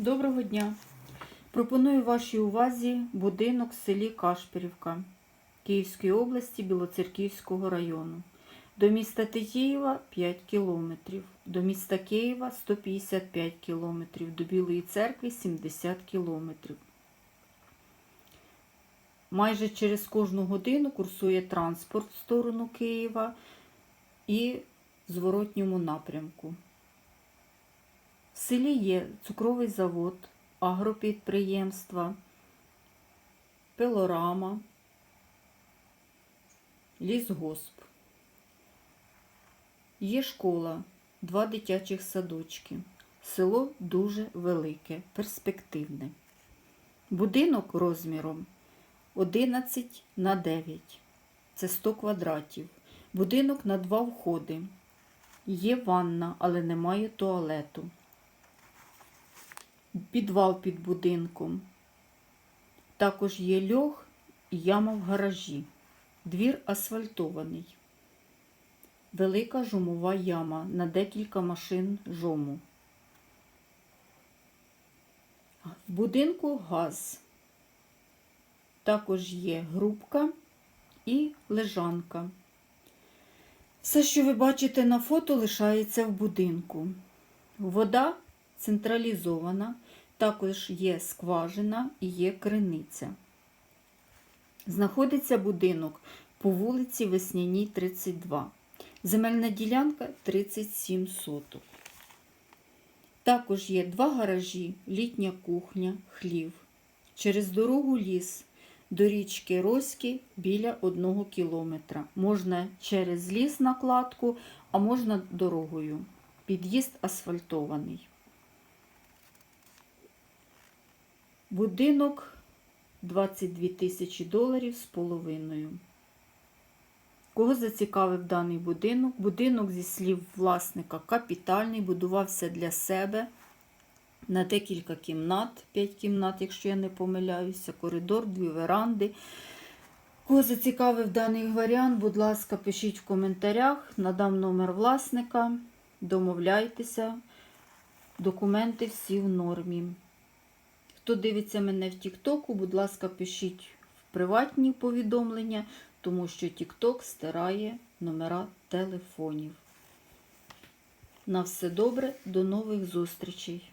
Доброго дня! Пропоную вашій увазі будинок в селі Кашпірівка Київської області Білоцерківського району. До міста Тетіїва 5 кілометрів, до міста Києва 155 кілометрів, до Білої церкви 70 кілометрів. Майже через кожну годину курсує транспорт в сторону Києва і в зворотньому напрямку. В селі є цукровий завод, агропідприємства, пилорама, лісгосп. Є школа, два дитячих садочки. Село дуже велике, перспективне. Будинок розміром 11 на 9. Це 100 квадратів. Будинок на два входи. Є ванна, але немає туалету підвал під будинком. Також є льох і яма в гаражі. Двір асфальтований. Велика жумова яма на декілька машин жому. В будинку газ. Також є грубка і лежанка. Все, що ви бачите на фото, лишається в будинку. Вода централізована, також є скважина і є криниця. Знаходиться будинок по вулиці Весняній, 32. Земельна ділянка 37 соток. Також є два гаражі, літня кухня, хлів. Через дорогу ліс до річки Роськи біля 1 кілометра. Можна через ліс накладку, а можна дорогою. Під'їзд асфальтований. Будинок 22 тисячі доларів з половиною. Кого зацікавив даний будинок? Будинок, зі слів власника, капітальний, будувався для себе на декілька кімнат, 5 кімнат, якщо я не помиляюся, коридор, дві веранди. Кого зацікавив даний варіант, будь ласка, пишіть в коментарях, надам номер власника, домовляйтеся, документи всі в нормі. Хто дивиться мене в Тіктоку, будь ласка, пишіть в приватні повідомлення, тому що Тікток стирає номера телефонів. На все добре, до нових зустрічей!